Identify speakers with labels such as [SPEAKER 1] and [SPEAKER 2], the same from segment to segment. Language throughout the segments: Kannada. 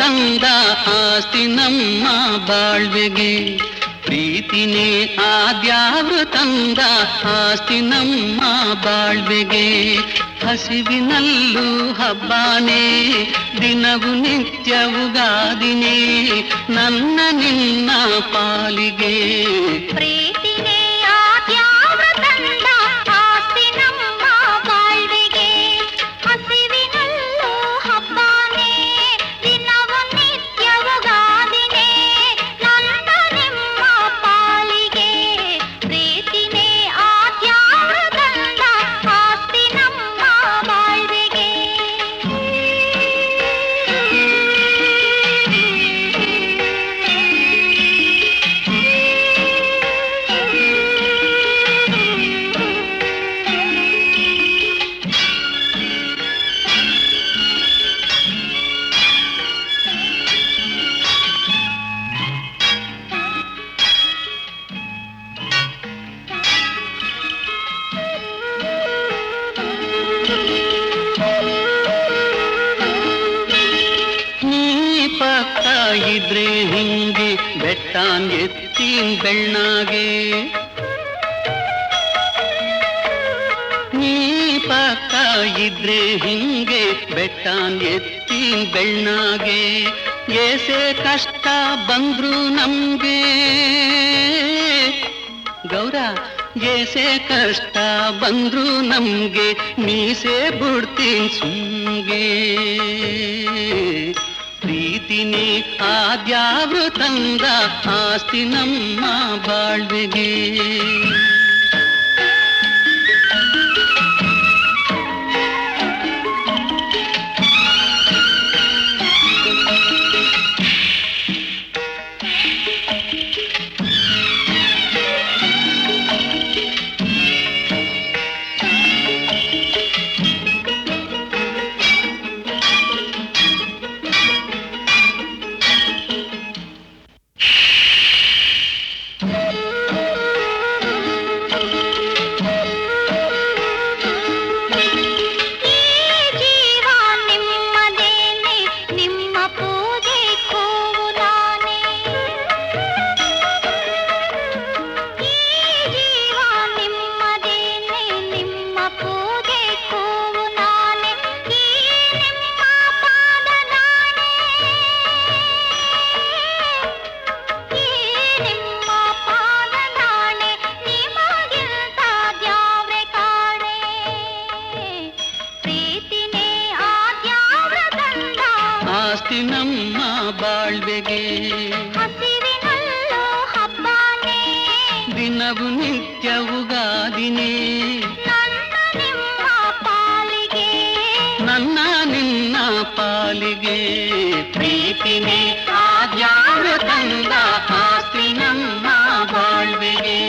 [SPEAKER 1] ತಂದ ಆಸ್ತಿ ನಮ್ಮ ಬಾಳ್ವೆಗೆ. ಪ್ರೀತಿನೇ ಆದ್ಯಾವ್ರು ತಂದ ಆಸ್ತಿ ನಮ್ಮ ಬಾಳ್ವೆಗೆ. ಹಸಿವಿನಲ್ಲೂ ಹಬ್ಬಾನೇ, ದಿನವು ನಿತ್ಯವು ಗಾದಿನೇ, ನನ್ನ ನಿನ್ನ ಪಾಲಿಗೆ.
[SPEAKER 2] ಪ್ರೀತಿನೇ ಬೆಳ್ಳಾಗೆ
[SPEAKER 1] ನೀ ಪಕ್ಕ ಇದ್ರೆ ಹಿಂಗೆ ಬೆಟ್ಟಾನ್ ಎತ್ತೀನ್ ಬೆಳ್ಳಾಗೆ ಏಸೆ ಕಷ್ಟ ಬಂದ್ರು ನಮ್ಗೆ ಗೌರ, ಏಸೆ ಕಷ್ಟ ಬಂದ್ರು ನಮ್ಗೆ ಮೀಸೆ ಬಿಡ್ತೀನಿ ಸುಮ್ಗೆ. ಪ್ರೀತಿನಿ ಆದ್ಯಾವ್ರು ತಂದ ಆಸ್ತಿ ನಮ್ಮ ಬಾಳ್ವೆಗೆ
[SPEAKER 2] ಪಾಲಿಗೆ
[SPEAKER 1] ಪ್ರೀತಿನೇ ಆದ್ಯಾವ ತಂದ ಆಸ್ತಿ ನಮ್ಮ ಬಾಳ್ವೆಗೆ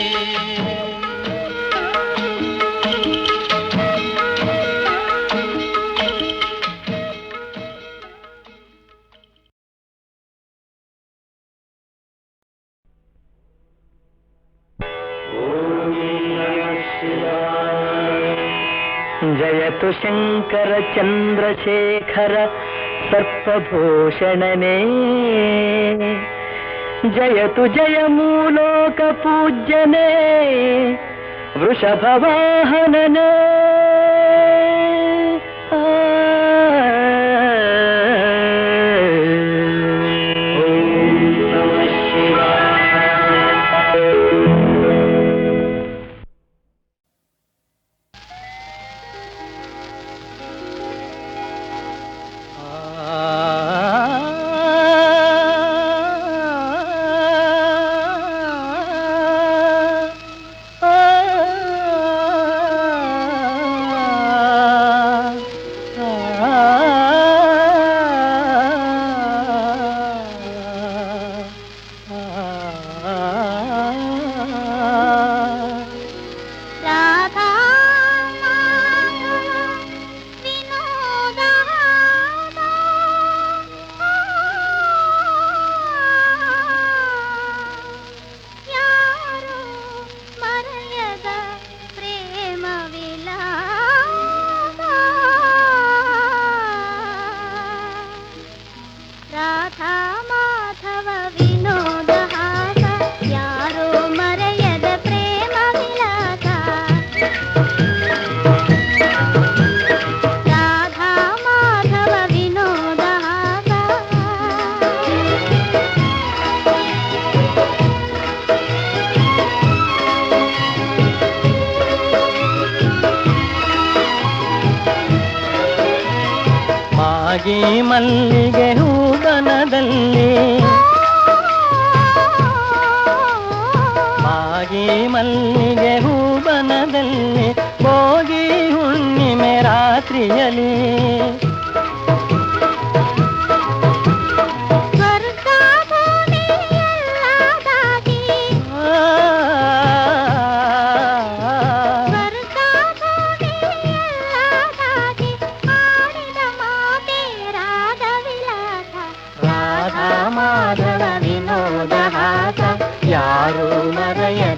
[SPEAKER 3] जयतु शङ्कर चन्द्रशेखर सर्पभूषणने। जयतु जयमूलोकपूज्यने। वृषभवाहनने।
[SPEAKER 4] ಮಲ್ಲಿಗೆ ಹೂಬನದಲ್ಲಿ ಮಾಗಿ ಮಲ್ಲಿಗೆ ಹೂಬನದಲ್ಲಿ ಹೋಗಿ ಹುಣ್ಣಿಮೆ ರಾತ್ರಿಯಲ್ಲಿ.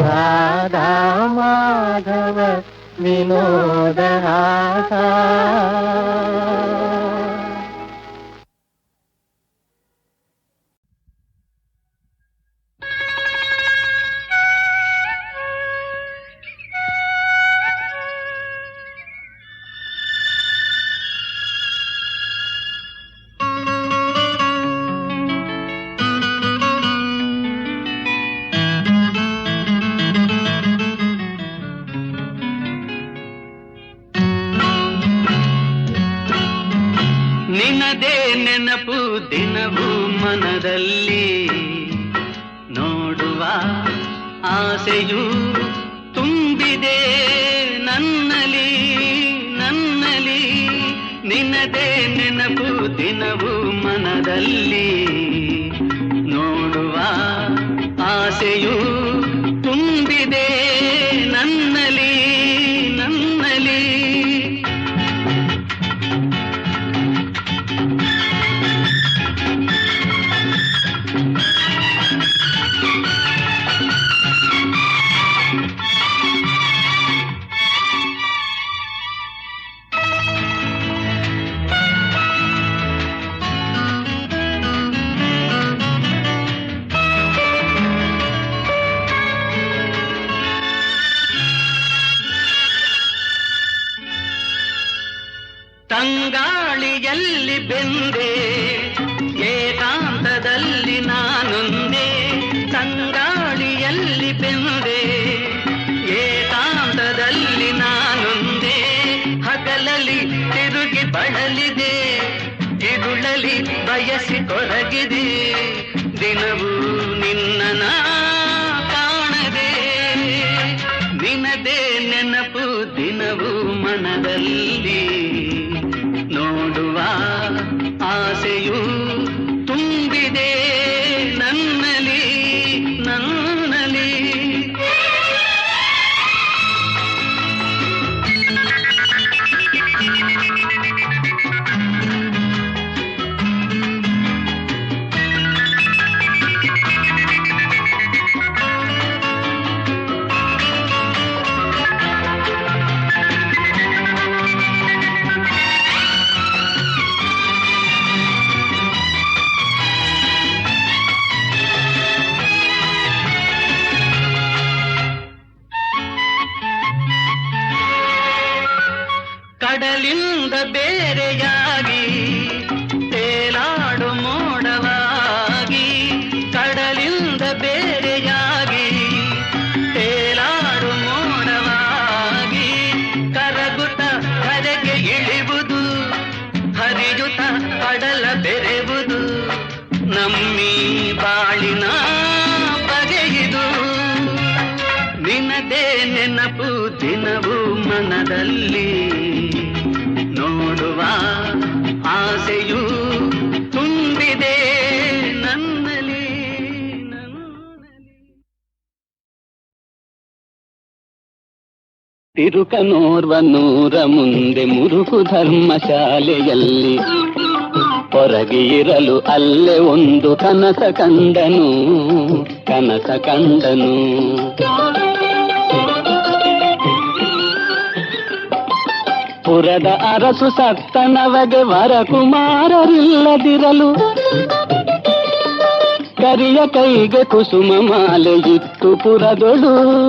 [SPEAKER 2] राधा
[SPEAKER 4] माधव विनोद राधा ಹಾಸ
[SPEAKER 1] ನಿನದೇ ನೆನಪು ದಿನವೂ ಮನದಲ್ಲಿ. ನೋಡುವ ಆಸೆಯು ತುಂಬಿದೆ ನನ್ನಲಿ ನನ್ನಲಿ ನಿನ್ನದೇ ನೆನಪು ದಿನವೂ ಮನದಲ್ಲಿ. ನೋಡುವ ಆಸೆಯು ಬಳಲಿದೆ ಇರುಳಲಿ ಬಯಸಿ ಕೊರಗಿದೆ. ದಿನವೂ ನಿನ್ನ ಕಾಣದೆ. ನಿನದೇ ನೆನಪು ದಿನವೂ ಮನದಲ್ಲಿ. ಕಡಲಿಂದ ಬೇರೆಯಾಗಿ ನೆನಪು ದಿನವು ಮನದಲ್ಲಿ ನೋಡುವ ಆಸೆಯೂ ತುಂಬಿದೆ ನನ್ನಲ್ಲಿ ತಿರುಕನೋರ್ವನೂರ ಮುಂದೆ ಮುರುಕು ಧರ್ಮಶಾಲೆಯಲ್ಲಿ ಹೊರಗೆ ಇರಲು ಅಲ್ಲೇ ಒಂದು ಕನಸ ಕಂಡನು ಕನಸ ಕಂಡನು. ಪುರದ ಅರಸು ಸತ್ತನವಗೆ ವರಕುಮಾರರಿಲ್ಲದಿರಲು ಕರಿಯ ಕೈಗೆ ಕುಸುಮ ಮಾಲೆ ಇತ್ತು ಪುರದೊಳು.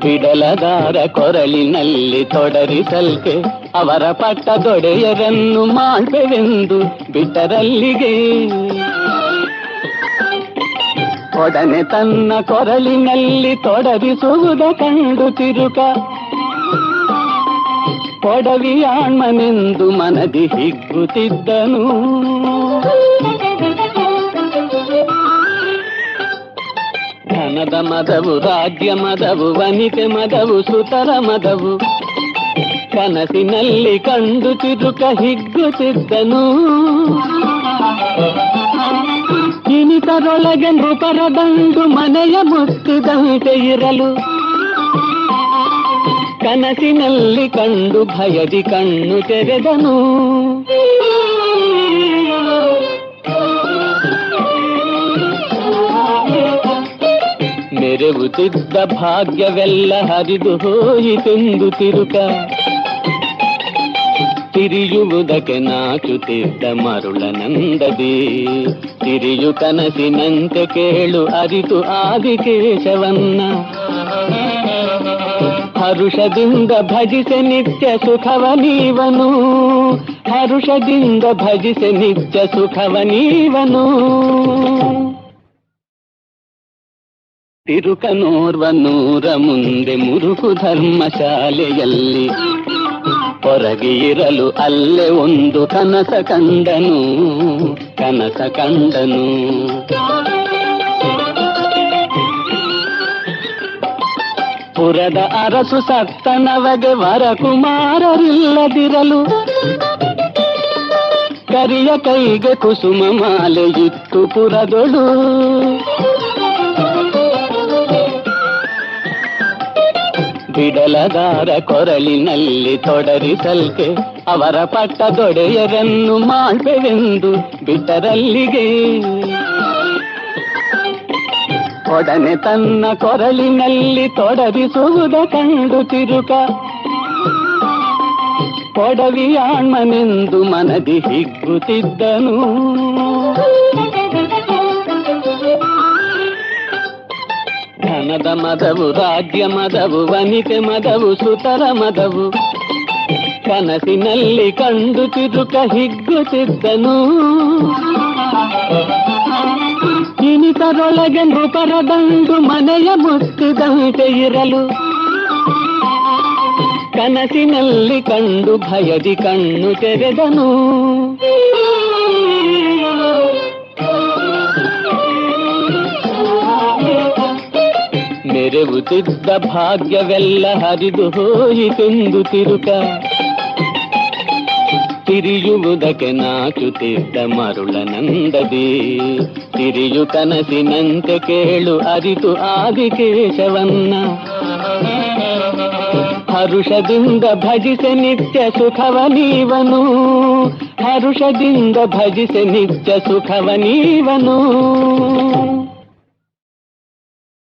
[SPEAKER 1] ಬಿಡಲದಾರ ಕೊರಳಿನಲ್ಲಿ ತೊಡರಿಸಲ್ಕೆ ಅವರ ಪಟ್ಟ ದೊಡೆಯರನ್ನು ಮಾಡ್ಬೆವೆಂದು ಬಿಟ್ಟರಲ್ಲಿಗೆ. ಒಡನೆ ತನ್ನ ಕೊರಳಿನಲ್ಲಿ ತೊಡಗಿಸುವುದ ಕಂಡು ತಿರುಕ ಕೊಡವಿಯಾಣ್ಮನೆಂದು ಮನದಿ ಹಿಗ್ಗುತ್ತಿದ್ದನು. ಧನದ ಮದವು, ರಾಜ್ಯ ಮದವು, ವನಿತೆ ಮದವು ಸುತರ ಮದವು. ಕನಸಿನಲ್ಲಿ ಕಂಡು ತಿರುಕ ಹಿಗ್ಗುತ್ತಿದ್ದನು. ಇನಿತರೊಳಗೆ ನೃಪರದಂದು ಮನೆಯ ಮುತ್ತಿದಂತೆ ಇರಲು. ಕನಸಿನಲ್ಲಿ ಕಂಡು ಭಯದಿ ಕಣ್ಣು ತೆರೆದನು. ಮೆರೆವುತ್ತಿದ್ದ ಭಾಗ್ಯವೆಲ್ಲ ಹರಿದು ಹೋಯಿತೆಂದು ತಿರುಕ ತಿರಿಯುವುದಕ್ಕೆ ನಾಚುತ್ತಿದ್ದ ಮರುಳನಂದದಿ. ತಿರಿಯು ಕನಸಿನಂತೆ ಕೇಳು ಅರಿತು ಆದಿಕೇಶವನ್ನ. ಹರುಷದಿಂದ ಭಜಿಸೆ ನಿತ್ಯ ಸುಖವ ನೀವನು. ಹರುಷದಿಂದ ಭಜಿಸೆ ನಿತ್ಯ ಸುಖವ ನೀವನು. ತಿರುಕನೋರ್ವ ನೂರ ಮುಂದೆ ಮುರುಕು ಧರ್ಮಶಾಲೆಯಲ್ಲಿ. ಹೊರಗೆ ಇರಲು ಅಲ್ಲೇ ಒಂದು ಕನಸ ಕಂಡನು ಕನಸ ಕಂಡನು. ಪುರದ ಅರಸು ಸತ್ತನವಗೆ ವರಕುಮಾರರಿಲ್ಲದಿರಲು, ಕರಿಯ ಕೈಗೆ ಕುಸುಮ ಮಾಲೆ ಇತ್ತು ಪುರದೊಳು. ಬಿಡಲದಾರ ಕೊರಳಿನಲ್ಲಿ ತೊಡರಿಸಲ್ಕೆ ಅವರ ಪಟ್ಟದೊಡೆಯರನ್ನು ಮಾಡಬೇಕೆಂದು ಬಿಟ್ಟರಲ್ಲಿಗೆ. ಒಡನೆ ತನ್ನ ಕೊರಳಿನಲ್ಲಿ ತೊಡರಿಸುವುದ ಕಂಡು ತಿರುಕ ಕೊಡವಿಯಾಣ್ಮನೆಂದು ಮನದಿ ಹಿಗ್ಗುತ್ತಿದ್ದನು. ಧನದ ಮದವು ರಾಜ್ಯ ಮದವು ವನಿತೆ ಮದವು ಸುತರ ಮದವು ಕನಸಿನಲ್ಲಿ ಕಂಡು ತಿರುಕ ಹಿಗ್ಗುತ್ತಿದ್ದನು ಇನಿತರೊಳಗೆ ನೃಪರ ದಂಡು ಮನೆಯ ಮುತ್ತಿದಂತೆ ಇರಲು ಕನಸಿನಲ್ಲಿ ಕಂಡು ಭಯದಿ ಕಣ್ಣು ತೆರೆದನು ಮೆರೆವುತ್ತಿದ್ದ ಭಾಗ್ಯವೆಲ್ಲ ಹರಿದು ಹೋಯಿತೆಂದು ತಿರುಕ ತಿರಿಯುವುದಕ್ಕೆ ನಾಚುತ್ತಿದ್ದ ಮರುಳನಂದದಿ ತಿರಿಯು ಕನಸಿನಂತೆ ಕೇಳು ಅರಿತು ಆದಿಕೇಶವನ್ನ ಹರುಷದಿಂದ ಭಜಿಸೆ ನಿತ್ಯ ಸುಖವ ನೀವನು ಹರುಷದಿಂದ ಭಜಿಸೆ ನಿತ್ಯ ಸುಖವ ನೀವನು